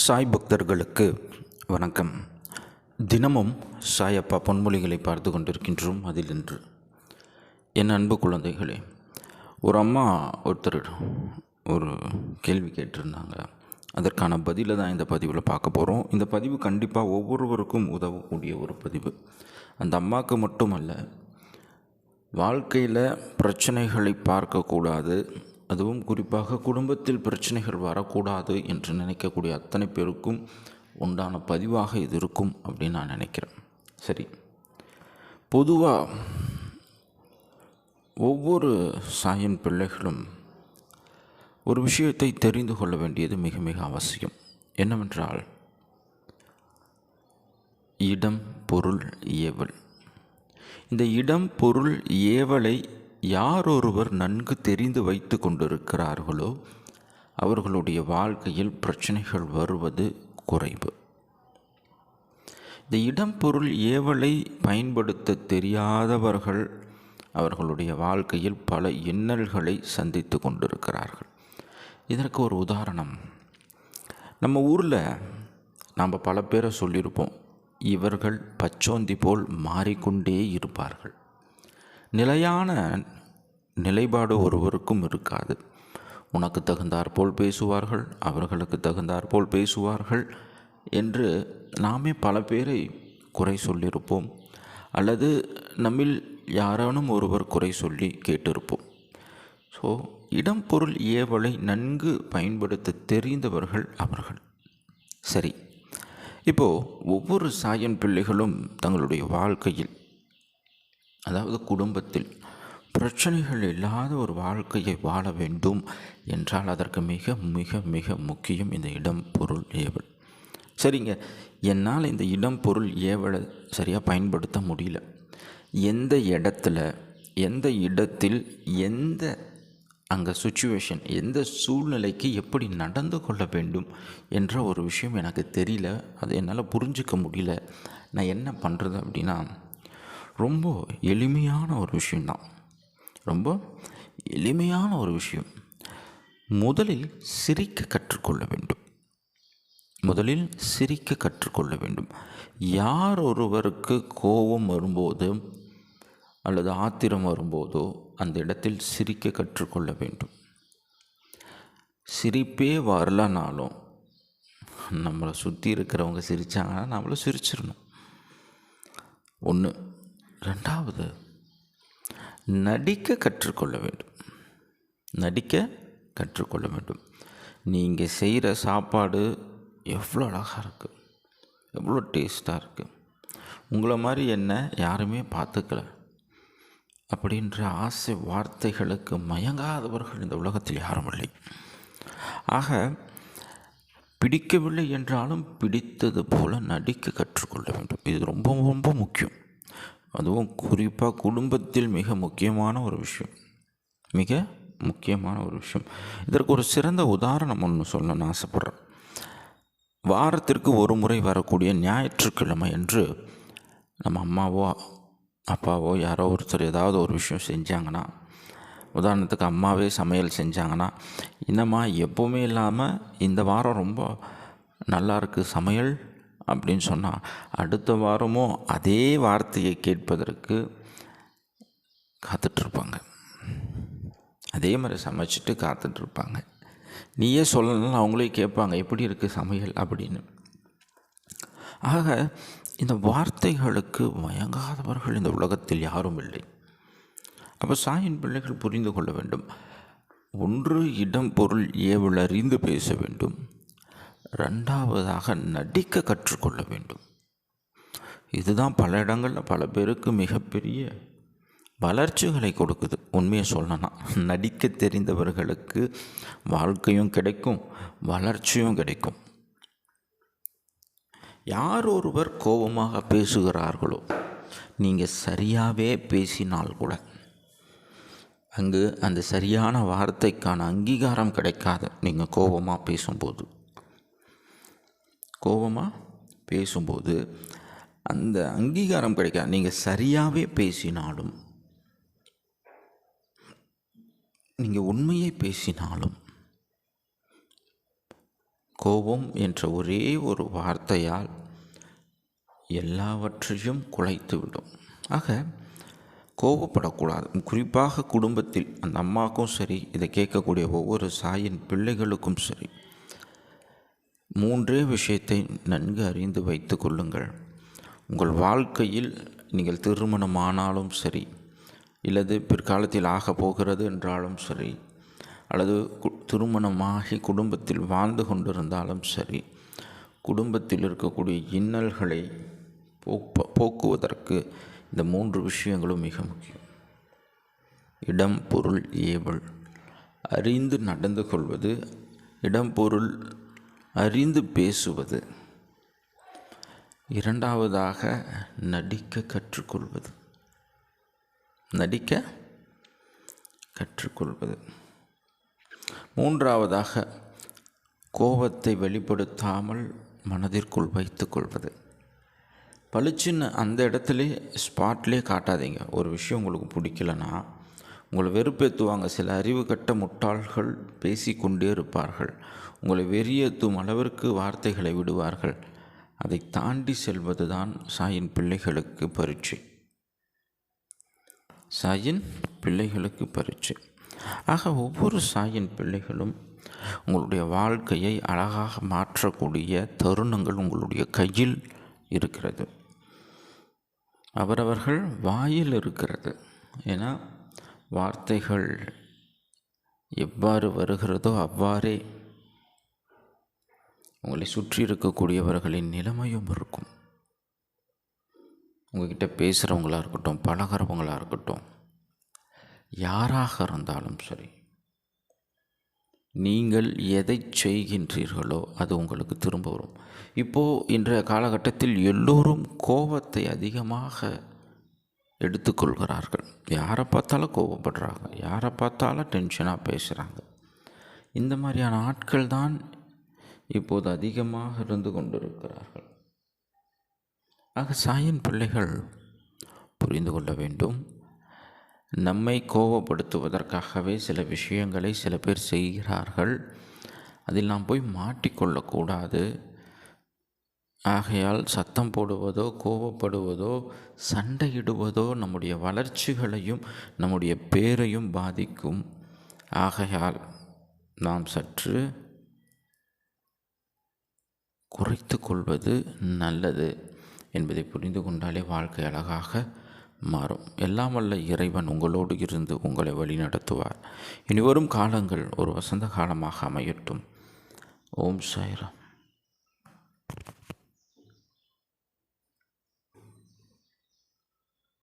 சாய் பக்தர்களுக்கு வணக்கம். தினமும் சாயப்பா பொன்மொழிகளை பார்த்து கொண்டிருக்கின்றோம் அதில் இன்று. என் அன்பு குழந்தைகளே ஒரு அம்மா ஒருத்தர் ஒரு கேள்வி கேட்டிருந்தாங்க. அதற்கான பதிலை தான் இந்த பதிவில் பார்க்க போகிறோம் இந்த பதிவு கண்டிப்பாக ஒவ்வொருவருக்கும் உதவக்கூடிய ஒரு பதிவு. அந்த அம்மாவுக்கு மட்டுமல்ல வாழ்க்கையில் பிரச்சனைகளை பார்க்கக்கூடாது அதுவும் குறிப்பாக குடும்பத்தில் பிரச்சனைகள் வரக்கூடாது என்று நினைக்கக்கூடிய அத்தனை பேருக்கும் உண்டான பதிவாக இது இருக்கும் அப்படின்னு நான் நினைக்கிறேன். சரி. பொதுவாக ஒவ்வொரு சாயன் பிள்ளைகளும் ஒரு விஷயத்தை தெரிந்து கொள்ள வேண்டியது மிக மிக அவசியம். என்னவென்றால் இடம் பொருள் ஏவல். இந்த இடம் பொருள் ஏவலை யார் ஒருவர் நன்கு தெரிந்து வைத்து கொண்டிருக்கிறார்களோ அவர்களுடைய வாழ்க்கையில் பிரச்சனைகள் வருவது குறைவு. இந்த இடம் பொருள் ஏவலை பயன்படுத்த தெரியாதவர்கள் அவர்களுடைய வாழ்க்கையில் பல இன்னல்களை சந்தித்து கொண்டிருக்கிறார்கள். இதற்கு ஒரு உதாரணம். நம்ம ஊரில் நாம் பல பேரை சொல்லியிருப்போம். இவர்கள் பச்சோந்தி போல் மாறிக்கொண்டே இருப்பார்கள். நிலையான நிலைப்பாடு ஒருவருக்கும் இருக்காது. உனக்கு தகுந்தாற்போல் பேசுவார்கள் அவர்களுக்கு தகுந்தாற்போல் பேசுவார்கள் என்று நாமே பல பேரை குறை சொல்லியிருப்போம். அல்லது நம்மில் யாரானும் ஒருவர் குறை சொல்லி கேட்டிருப்போம். ஸோ இடம் பொருள் ஏவலை நன்கு பயன்படுத்த தெரிந்தவர்கள் அவர்கள். சரி. இப்போது ஒவ்வொரு சாயன் பிள்ளைகளும் தங்களுடைய வாழ்க்கையில் அதாவது குடும்பத்தில் பிரச்சனைகள் இல்லாத ஒரு வாழ்க்கையை வாழ வேண்டும் என்றால் அதற்கு மிக மிக மிக முக்கியம் இந்த இடம் பொருள் ஏவல். சரிங்க. என்னால் இந்த இடம் பொருள் ஏவலை சரியாக பயன்படுத்த முடியல. எந்த இடத்துல எந்த இடத்தில் எந்த அங்கே சுச்சுவேஷன் எந்த சூழ்நிலைக்கு எப்படி நடந்து கொள்ள வேண்டும் என்ற ஒரு விஷயம் எனக்கு தெரியல. அதை என்னால் புரிஞ்சிக்க முடியல. நான் என்ன பண்ணுறது அப்படின்னா ரொம்ப எளிமையான ஒரு விஷயந்தான் ரொம்ப எளிமையான ஒரு விஷயம். முதலில் சிரிக்க கற்றுக்கொள்ள வேண்டும். முதலில் சிரிக்க கற்றுக்கொள்ள வேண்டும். யார் ஒருவருக்கு கோபம் வரும்போது அல்லது ஆத்திரம் வரும்போதோ அந்த இடத்தில் சிரிக்க கற்றுக்கொள்ள வேண்டும். சிரிப்பே வரலனாலும் நம்மளை சுற்றி இருக்கிறவங்க சிரித்தாங்கன்னா நம்மளும் சிரிச்சிடணும். ஒன்று ரெண்டாவது நடிக்க கற்றுக்கொள்ள வேண்டும். நடிக்க கற்றுக்கொள்ள வேண்டும். நீங்கள் செய்கிற சாப்பாடு எவ்வளோ அழகாக இருக்குது எவ்வளோ டேஸ்ட்டாக இருக்குது உங்களை மாதிரி என்ன யாருமே பார்த்துக்கல. அப்படின்ற ஆசை வார்த்தைகளுக்கு மயங்காதவர்கள் இந்த உலகத்தில் யாரும் இல்லை. ஆக பிடிக்கவில்லை என்றாலும் பிடித்தது போல் நடிக்க கற்றுக்கொள்ள வேண்டும். இது ரொம்ப ரொம்ப முக்கியம். அதுவும் குறிப்பாக குடும்பத்தில் மிக முக்கியமான ஒரு விஷயம். மிக முக்கியமான ஒரு விஷயம். இதற்கு ஒரு சிறந்த உதாரணம் ஒன்று சொல்லணும்னு ஆசைப்பட்றேன். வாரத்திற்கு ஒரு முறை வரக்கூடிய ஞாயிற்றுக்கிழமை என்று நம்ம அம்மாவோ அப்பாவோ யாரோ ஒருத்தர் ஏதாவது ஒரு விஷயம் செஞ்சாங்கன்னா உதாரணத்துக்கு அம்மாவே சமையல் செஞ்சாங்கன்னா என்னம்மா எப்போவுமே இல்லாமல் இந்த வாரம் ரொம்ப நல்லா இருக்குது சமையல் அப்படின்னு சொன்னால் அடுத்த வாரமும் அதே வார்த்தையை கேட்பதற்கு காத்துட்ருப்பாங்க. அதே மாதிரி சமைச்சிட்டு காத்துட்ருப்பாங்க. நீயே சொல்லலாம் அவங்களே கேட்பாங்க எப்படி இருக்குது சமையல்? அப்படின்னு. ஆக இந்த வார்த்தைகளுக்கு மயங்காதவர்கள் இந்த உலகத்தில் யாரும் இல்லை. அப்போ சாயின் பிள்ளைகள் புரிந்து கொள்ள வேண்டும். ஒன்று இடம் பொருள் ஏவல் அறிந்து பேச வேண்டும். ரெண்டாவதாக நடிக்க கற்றுக்கொள்ள வேண்டும். இதுதான் பல இடங்களில் பல பேருக்கு மிகப்பெரிய வளர்ச்சிகளை கொடுக்குது. உண்மையை சொல்லணும் நடிக்க தெரிந்தவர்களுக்கு வாழ்க்கையும் கிடைக்கும் வளர்ச்சியும் கிடைக்கும். யார் ஒருவர் கோபமாக பேசுகிறார்களோ நீங்கள் சரியாகவே பேசினால் கூட அங்கு அந்த சரியான வார்த்தைக்கான அங்கீகாரம் கிடைக்காது. நீங்கள் கோபமாக பேசும்போது. கோபமாக பேசும்போது அந்த அங்கீகாரம் கிடைக்காது. நீங்கள் சரியாகவே பேசினாலும் நீங்கள் உண்மையை பேசினாலும் கோபம் என்ற ஒரே ஒரு வார்த்தையால் எல்லாவற்றையும் குலைத்துவிடும். ஆக கோபப்படக்கூடாது. குறிப்பாக குடும்பத்தில் அந்த அம்மாவுக்கும் சரி இதை கேட்கக்கூடிய ஒவ்வொரு சாயின் பிள்ளைகளுக்கும் சரி. மூன்றே விஷயத்தை நன்கு அறிந்து வைத்து கொள்ளுங்கள். உங்கள் வாழ்க்கையில் நீங்கள் திருமணமானாலும் சரி இல்லது பிற்காலத்தில் ஆக போகிறது என்றாலும் சரி அல்லது திருமணமாகி குடும்பத்தில் வாழ்ந்து கொண்டிருந்தாலும் சரி குடும்பத்தில் இருக்கக்கூடிய இன்னல்களை போப்ப போக்குவதற்கு இந்த மூன்று விஷயங்களும் மிக முக்கியம். இடம் பொருள் ஏவல். அறிந்து நடந்து கொள்வது இடம் பொருள் அறிந்து பேசுவது. இரண்டாவதாக நடிக்க கற்றுக்கொள்வது. நடிக்க கற்றுக்கொள்வது. மூன்றாவதாக கோபத்தை வெளிப்படுத்தாமல் மனதிற்குள் வைத்து கொள்வது. பளிச்சுன்னு அந்த இடத்துல ஸ்பாட்லேயே காட்டாதீங்க. ஒரு விஷயம் உங்களுக்கு பிடிக்கலன்னா உங்களை வெறுப்பேற்றுவாங்க சில அறிவு கட்ட முட்டாள்கள் பேசிக்கொண்டே இருப்பார்கள். உங்களை வெறியேற்றும் அளவிற்கு வார்த்தைகளை விடுவார்கள். அதை தாண்டி செல்வது தான் சாயின் பிள்ளைகளுக்கு பரீட்சை. சாயின் பிள்ளைகளுக்கு பரீட்சை. ஆக ஒவ்வொரு சாயின் பிள்ளைகளும் உங்களுடைய வாழ்க்கையை அழகாக மாற்றக்கூடிய தருணங்கள் உங்களுடைய கையில் இருக்கிறது. அவரவர்கள் வாயில் இருக்கிறது. ஏன்னா வார்த்தைகள் எவ்வாறு வருகிறதோ அவ்வாறே உங்களை சுற்றி இருக்கக்கூடியவர்களின் நிலைமையும் இருக்கும். உங்ககிட்ட பேசுகிறவங்களாக இருக்கட்டும் பழகிறவங்களாக இருக்கட்டும் யாராக இருந்தாலும் சரி நீங்கள் எதை செய்கின்றீர்களோ அது உங்களுக்கு திரும்ப வரும். இப்போது இன்றைய காலகட்டத்தில் எல்லோரும் கோபத்தை அதிகமாக எடுத்துக்கொள்கிறார்கள். யாரை பார்த்தாலும் கோபப்படுறாங்க. யாரை பார்த்தாலும் டென்ஷனாக பேசுகிறாங்க இந்த மாதிரியான ஆட்கள் தான் இப்போது அதிகமாக இருந்து கொண்டிருக்கிறார்கள். ஆக சாயின் பிள்ளைகள் புரிந்து கொள்ள வேண்டும். நம்மை கோபப்படுத்துவதற்காகவே சில விஷயங்களை சில பேர் செய்கிறார்கள். அதில் நாம் போய் மாட்டிக்கொள்ளக்கூடாது. ஆகையால் சத்தம் போடுவதோ கோபப்படுவதோ சண்டையிடுவதோ நம்முடைய வளர்ச்சிகளையும் நம்முடைய பேரையும் பாதிக்கும். ஆகையால் நாம் சற்று குறைத்து கொள்வது நல்லது என்பதை புரிந்து கொண்டாலே வாழ்க்கை அழகாக மாறும். எல்லாம் வல்ல இறைவன் உங்களோடு இருந்து உங்களை வழிநடத்துவார். இனி வரும் காலங்கள் ஒரு வசந்த காலமாக அமையட்டும். ஓம் சாய்ராம்.